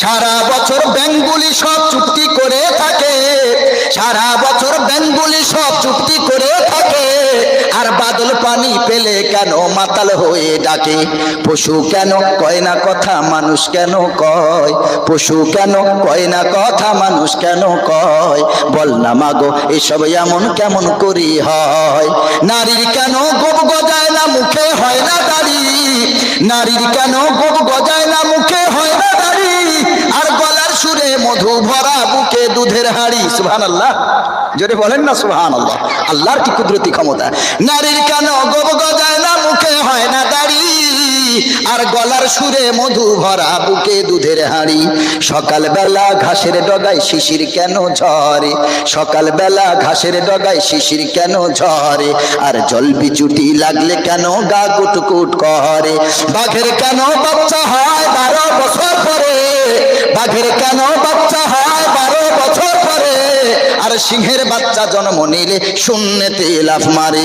সারা বছর ব্যাংকগুলি সব চুক্তি করে থাকে। সারা বছর ব্যাংকগুলি সব চুক্তি করে থাকে। আর বাদল পানি পেলে কেন মাতাল হয়ে ডাকে? পশু কেন কয় না কথা মানুষ কেন কয়? পশু কেন কয় না কথা মানুষ কেন কয়? বল না মাগো, এসব এমন কেমন করি হয়? নারীর কেন গোপ গজায় না মুখে হয় না দাড়ি? নারীর কেন গোপ গজায় না মুখে মধু ভরা বুকে দুধের হাড়ি সুহান আল্লাহ জোরে বলেন না সুহান আল্লাহ আল্লাহর কি কুদরতি ক্ষমতা? নারীর কেন গোপ গজায় না, মুখে হয় না দাড়ি? আর গলার সুরে মধু ভরা বুকে দুধের হাড়ি। সকাল বেলা ঘাসের ডগায় শিশির কেন ঝরে? সকাল বেলা ঘাসের ডগায় শিশির কেন ঝরে? আর জল বিচুটি লাগলে কেন গা কুটকুট করে? বাঘের কেন বাচ্চা হয় বারো বছর? বাঘের কেন বাচ্চা হয় বারো বছর পরে? আর সিংহের বাচ্চা জন্ম নিলে শূন্যতে লাভ মারে।